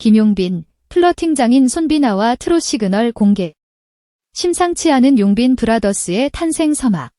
김용빈, 플러팅 장인 손비나와 트롯 시그널 공개. 심상치 않은 용빈 브라더스의 탄생 서막.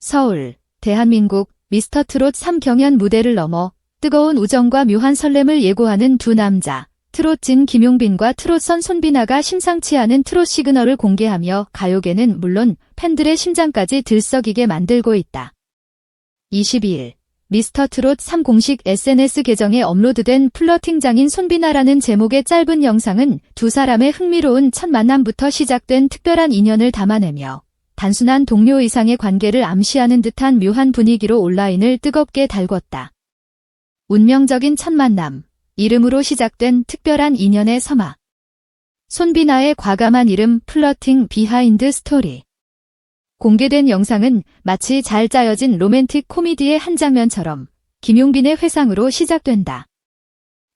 서울, 대한민국, 미스터 트롯 3경연 무대를 넘어 뜨거운 우정과 묘한 설렘을 예고하는 두 남자. 트롯진 김용빈과 트롯선 손비나가 심상치 않은 트롯 시그널을 공개하며 가요계는 물론 팬들의 심장까지 들썩이게 만들고 있다. 22일 미스터 트롯 3 공식 SNS 계정에 업로드된 플러팅 장인 손비나라는 제목의 짧은 영상은 두 사람의 흥미로운 첫 만남부터 시작된 특별한 인연을 담아내며 단순한 동료 이상의 관계를 암시하는 듯한 묘한 분위기로 온라인을 뜨겁게 달궜다. 운명적인 첫 만남, 이름으로 시작된 특별한 인연의 서막. 손비나의 과감한 이름 플러팅 비하인드 스토리. 공개된 영상은 마치 잘 짜여진 로맨틱 코미디의 한 장면처럼 김용빈의 회상으로 시작된다.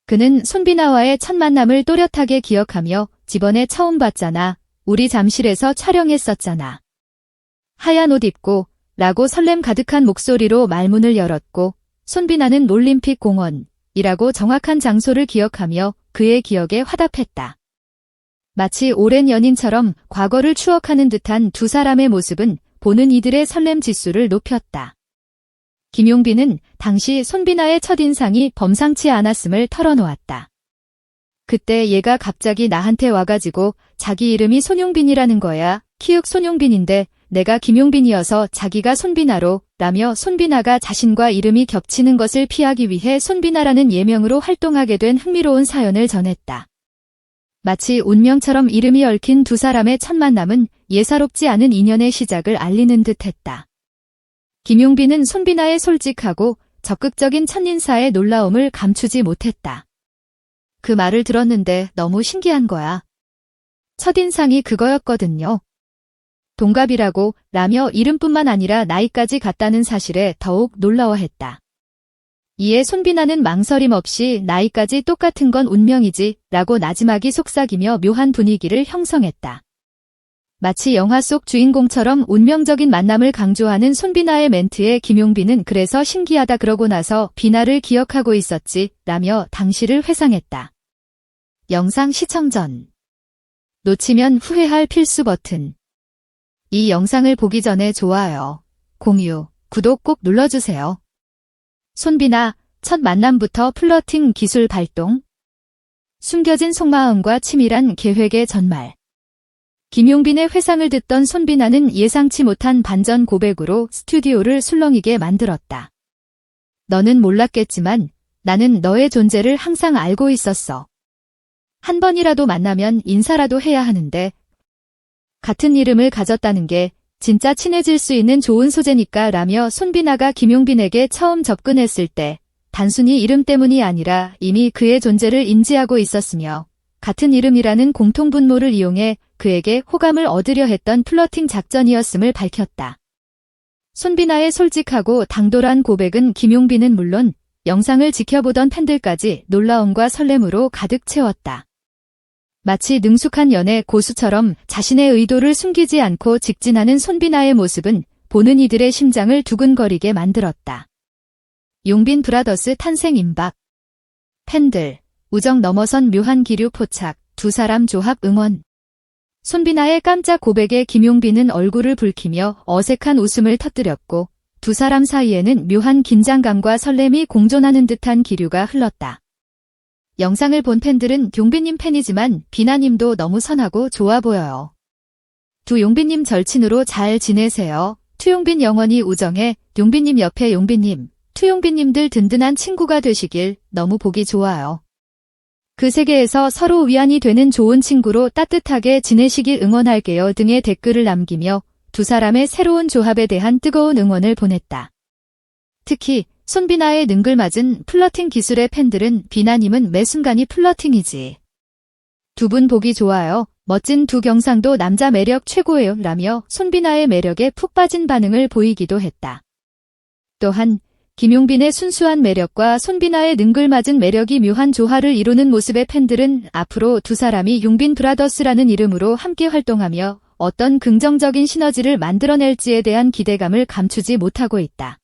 그는 손비나와의 첫 만남을 또렷하게 기억하며 집번에 처음 봤잖아. 우리 잠실에서 촬영했었잖아. 하얀 옷 입고 라고 설렘 가득한 목소리로 말문을 열었고 손비나는 올림픽 공원 이라고 정확한 장소를 기억하며 그의 기억에 화답했다. 마치 오랜 연인처럼 과거를 추억하는 듯한 두 사람의 모습은 보는 이들의 설렘 지수를 높였다. 김용빈은 당시 손비나의 첫인상이 범상치 않았음을 털어놓았다. 그때 얘가 갑자기 나한테 와가지고 자기 이름이 손용빈이라는 거야. 키읔 손용빈인데 내가 김용빈이어서 자기가 손비나로 라며 손비나가 자신과 이름이 겹치는 것을 피하기 위해 손비나라는 예명으로 활동하게 된 흥미로운 사연을 전했다. 마치 운명처럼 이름이 얽힌 두 사람의 첫 만남은 예사롭지 않은 인연의 시작을 알리는 듯 했다. 김용빈은 손비나의 솔직하고 적극적인 첫인사에 놀라움을 감추지 못했다. 그 말을 들었는데 너무 신기한 거야. 첫인상이 그거였거든요. 동갑이라고 라며 이름뿐만 아니라 나이까지 같다는 사실에 더욱 놀라워했다. 이에 손비나는 망설임 없이 나이까지 똑같은 건 운명이지 라고 나지막이 속삭이며 묘한 분위기를 형성했다. 마치 영화 속 주인공처럼 운명적인 만남을 강조하는 손비나의 멘트에 김용빈은 그래서 신기하다 그러고 나서 비나를 기억하고 있었지 라며 당시를 회상했다. 영상 시청 전 놓치면 후회할 필수 버튼 이 영상을 보기 전에 좋아요, 공유, 구독 꼭 눌러주세요. 손비나 첫 만남부터 플러팅 기술 발동 숨겨진 속마음과 치밀한 계획의 전말 김용빈의 회상을 듣던 손비나는 예상치 못한 반전 고백으로 스튜디오를 술렁이게 만들었다. 너는 몰랐겠지만 나는 너의 존재를 항상 알고 있었어. 한 번이라도 만나면 인사라도 해야 하는데 같은 이름을 가졌다는 게 진짜 친해질 수 있는 좋은 소재니까 라며 손비나가 김용빈에게 처음 접근했을 때 단순히 이름 때문이 아니라 이미 그의 존재를 인지하고 있었으며 같은 이름이라는 공통분모를 이용해 그에게 호감을 얻으려 했던 플러팅 작전이었음을 밝혔다. 손비나의 솔직하고 당돌한 고백은 김용빈은 물론 영상을 지켜보던 팬들까지 놀라움과 설렘으로 가득 채웠다. 마치 능숙한 연애 고수처럼 자신의 의도를 숨기지 않고 직진하는 손비나의 모습은 보는 이들의 심장을 두근거리게 만들었다. 용빈 브라더스 탄생 임박. 팬들, 우정 넘어선 묘한 기류 포착, 두 사람 조합 응원. 손비나의 깜짝 고백에 김용빈은 얼굴을 붉히며 어색한 웃음을 터뜨렸고 두 사람 사이에는 묘한 긴장감과 설렘이 공존하는 듯한 기류가 흘렀다. 영상을 본 팬들은 용빈님 팬이지만 비나님도 너무 선하고 좋아 보여요. 두 용빈님 절친으로 잘 지내세요. 투용빈 영원히 우정해 용빈님 옆에 용빈님, 투용빈님들 든든한 친구가 되시길 너무 보기 좋아요. 그 세계에서 서로 위안이 되는 좋은 친구로 따뜻하게 지내시길 응원할게요 등의 댓글을 남기며 두 사람의 새로운 조합에 대한 뜨거운 응원을 보냈다. 특히 손비나의 능글맞은 플러팅 기술의 팬들은 비나님은 매 순간이 플러팅이지. 두 분 보기 좋아요. 멋진 두 경상도 남자 매력 최고예요. 라며 손비나의 매력에 푹 빠진 반응을 보이기도 했다. 또한 김용빈의 순수한 매력과 손비나의 능글맞은 매력이 묘한 조화를 이루는 모습의 팬들은 앞으로 두 사람이 용빈 브라더스라는 이름으로 함께 활동하며 어떤 긍정적인 시너지를 만들어낼지에 대한 기대감을 감추지 못하고 있다.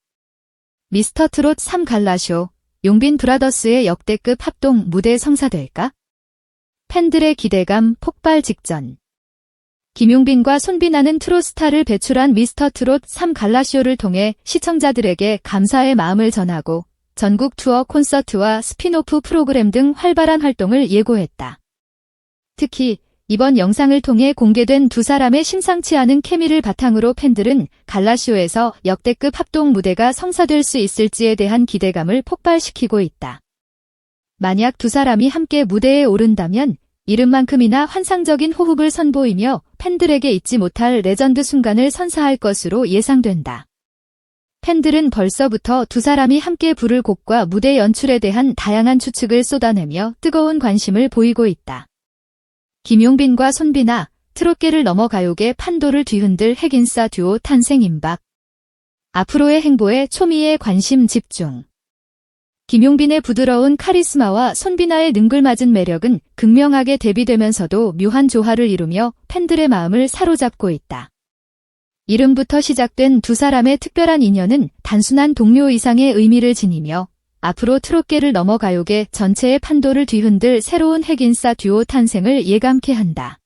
미스터 트롯 3 갈라쇼, 용빈 브라더스의 역대급 합동 무대 성사될까? 팬들의 기대감 폭발 직전. 김용빈과 손비나는 트로스타를 배출한 미스터 트롯 3 갈라쇼를 통해 시청자들에게 감사의 마음을 전하고 전국 투어 콘서트와 스피노프 프로그램 등 활발한 활동을 예고했다. 특히 이번 영상을 통해 공개된 두 사람의 심상치 않은 케미를 바탕으로 팬들은 갈라쇼에서 역대급 합동 무대가 성사될 수 있을지에 대한 기대감을 폭발시키고 있다. 만약 두 사람이 함께 무대에 오른다면 이름만큼이나 환상적인 호흡을 선보이며 팬들에게 잊지 못할 레전드 순간을 선사할 것으로 예상된다. 팬들은 벌써부터 두 사람이 함께 부를 곡과 무대 연출에 대한 다양한 추측을 쏟아내며 뜨거운 관심을 보이고 있다. 김용빈과 손비나 트롯계를 넘어 가요계 판도를 뒤흔들 핵인싸 듀오 탄생 임박. 앞으로의 행보에 초미의 관심 집중. 김용빈의 부드러운 카리스마와 손비나의 능글맞은 매력은 극명하게 대비되면서도 묘한 조화를 이루며 팬들의 마음을 사로잡고 있다. 이름부터 시작된 두 사람의 특별한 인연은 단순한 동료 이상의 의미를 지니며 앞으로 트롯계를 넘어 가요계 전체의 판도를 뒤흔들 새로운 핵인싸 듀오 탄생을 예감케 한다.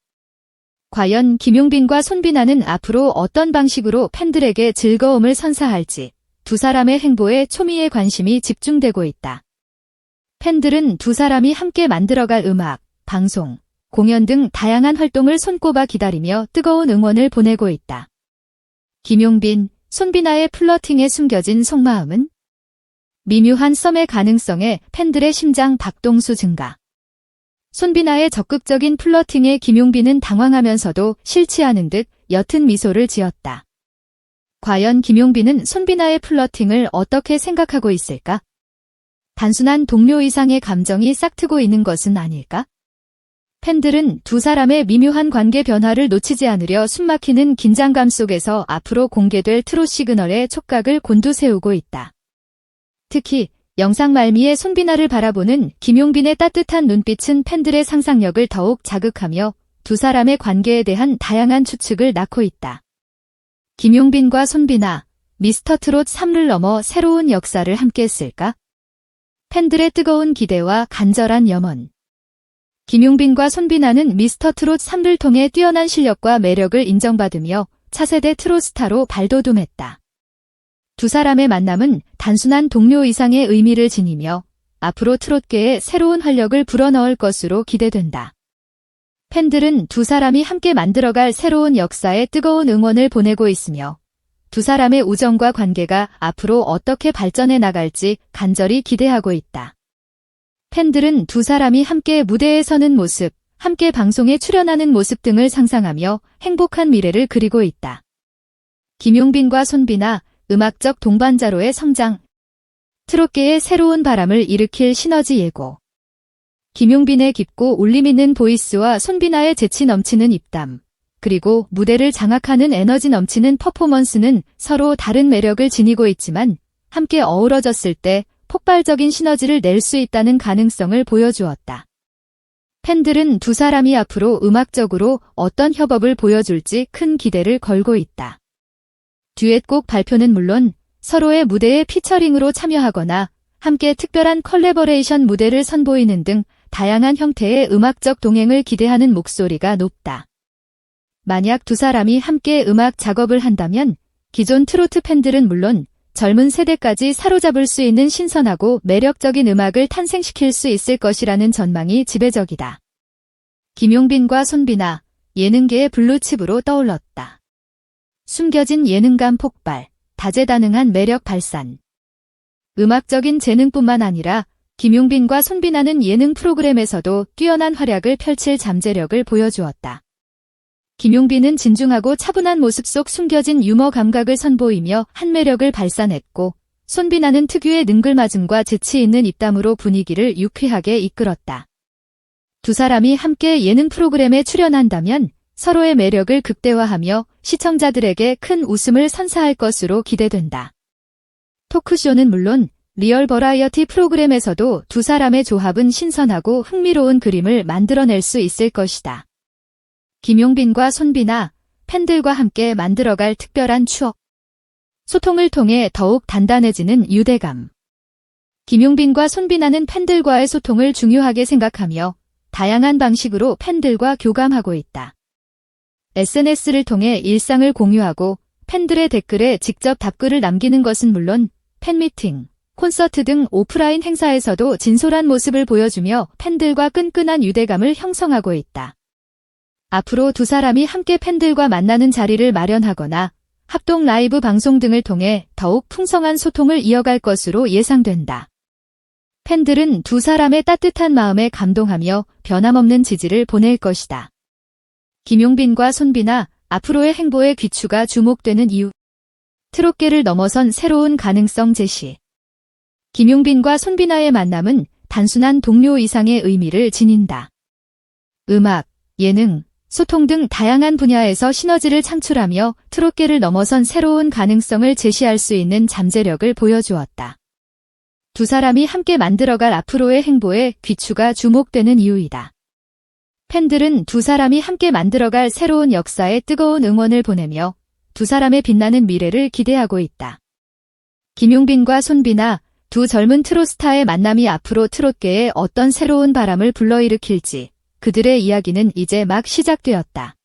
과연 김용빈과 손비나는 앞으로 어떤 방식으로 팬들에게 즐거움을 선사할지 두 사람의 행보에 초미의 관심이 집중되고 있다. 팬들은 두 사람이 함께 만들어갈 음악, 방송, 공연 등 다양한 활동을 손꼽아 기다리며 뜨거운 응원을 보내고 있다. 김용빈, 손비나의 플러팅에 숨겨진 속마음은 미묘한 썸의 가능성에 팬들의 심장 박동수 증가. 손비나의 적극적인 플러팅에 김용빈은 당황하면서도 않은 듯 옅은 미소를 지었다. 과연 김용빈은 손비나의 플러팅을 어떻게 생각하고 있을까? 단순한 동료 이상의 감정이 싹트고 있는 것은 아닐까? 팬들은 두 사람의 미묘한 관계 변화를 놓치지 않으려 숨막히는 긴장감 속에서 앞으로 공개될 트롯 시그널의 촉각을 곤두세우고 있다. 특히 영상 말미에 손비나를 바라보는 김용빈의 따뜻한 눈빛은 팬들의 상상력을 더욱 자극하며 두 사람의 관계에 대한 다양한 추측을 낳고 있다. 김용빈과 손비나, 미스터 트롯 3를 넘어 새로운 역사를 함께 쓸까? 팬들의 뜨거운 기대와 간절한 염원. 김용빈과 손비나는 미스터 트롯 3를 통해 뛰어난 실력과 매력을 인정받으며 차세대 트롯 스타로 발돋움했다. 두 사람의 만남은 단순한 동료 이상의 의미를 지니며 앞으로 트롯계에 새로운 활력을 불어넣을 것으로 기대된다. 팬들은 두 사람이 함께 만들어갈 새로운 역사에 뜨거운 응원을 보내고 있으며 두 사람의 우정과 관계가 앞으로 어떻게 발전해 나갈지 간절히 기대하고 있다. 팬들은 두 사람이 함께 무대에 서는 모습, 함께 방송에 출연하는 모습 등을 상상하며 행복한 미래를 그리고 있다. 김용빈과 손비나 음악적 동반자로의 성장, 트롯계의 새로운 바람을 일으킬 시너지 예고. 김용빈의 깊고 울림 있는 보이스와 손비나의 재치 넘치는 입담, 그리고 무대를 장악하는 에너지 넘치는 퍼포먼스는 서로 다른 매력을 지니고 있지만 함께 어우러졌을 때 폭발적인 시너지를 낼 수 있다는 가능성을 보여주었다. 팬들은 두 사람이 앞으로 음악적으로 어떤 협업을 보여줄지 큰 기대를 걸고 있다. 듀엣곡 발표는 물론 서로의 무대에 피처링으로 참여하거나 함께 특별한 컬래버레이션 무대를 선보이는 등 다양한 형태의 음악적 동행을 기대하는 목소리가 높다. 만약 두 사람이 함께 음악 작업을 한다면 기존 트로트 팬들은 물론 젊은 세대까지 사로잡을 수 있는 신선하고 매력적인 음악을 탄생시킬 수 있을 것이라는 전망이 지배적이다. 김용빈과 손비나 예능계의 블루칩으로 떠올랐다. 숨겨진 예능감 폭발, 다재다능한 매력 발산. 음악적인 재능뿐만 아니라 김용빈과 손비나는 예능 프로그램에서도 뛰어난 활약을 펼칠 잠재력을 보여주었다. 김용빈은 진중하고 차분한 모습 속 숨겨진 유머 감각을 선보이며 한 매력을 발산했고 손비나는 특유의 능글맞음과 재치 있는 입담으로 분위기를 유쾌하게 이끌었다. 두 사람이 함께 예능 프로그램에 출연한다면 서로의 매력을 극대화하며 시청자들에게 큰 웃음을 선사할 것으로 기대된다. 토크쇼는 물론 리얼 버라이어티 프로그램에서도 두 사람의 조합은 신선하고 흥미로운 그림을 만들어낼 수 있을 것이다. 김용빈과 손비나 팬들과 함께 만들어갈 특별한 추억. 소통을 통해 더욱 단단해지는 유대감. 김용빈과 손비나는 팬들과의 소통을 중요하게 생각하며 다양한 방식으로 팬들과 교감하고 있다. SNS를 통해 일상을 공유하고 팬들의 댓글에 직접 답글을 남기는 것은 물론 팬미팅, 콘서트 등 오프라인 행사에서도 진솔한 모습을 보여주며 팬들과 끈끈한 유대감을 형성하고 있다. 앞으로 두 사람이 함께 팬들과 만나는 자리를 마련하거나 합동 라이브 방송 등을 통해 더욱 풍성한 소통을 이어갈 것으로 예상된다. 팬들은 두 사람의 따뜻한 마음에 감동하며 변함없는 지지를 보낼 것이다. 김용빈과 손비나 앞으로의 행보에 귀추가 주목되는 이유. 트롯계를 넘어선 새로운 가능성 제시. 김용빈과 손비나의 만남은 단순한 동료 이상의 의미를 지닌다. 음악, 예능, 소통 등 다양한 분야에서 시너지를 창출하며 트롯계를 넘어선 새로운 가능성을 제시할 수 있는 잠재력을 보여주었다. 두 사람이 함께 만들어갈 앞으로의 행보에 귀추가 주목되는 이유이다. 팬들은 두 사람이 함께 만들어갈 새로운 역사에 뜨거운 응원을 보내며 두 사람의 빛나는 미래를 기대하고 있다. 김용빈과 손비나 두 젊은 트롯스타의 만남이 앞으로 트롯계에 어떤 새로운 바람을 불러일으킬지 그들의 이야기는 이제 막 시작되었다.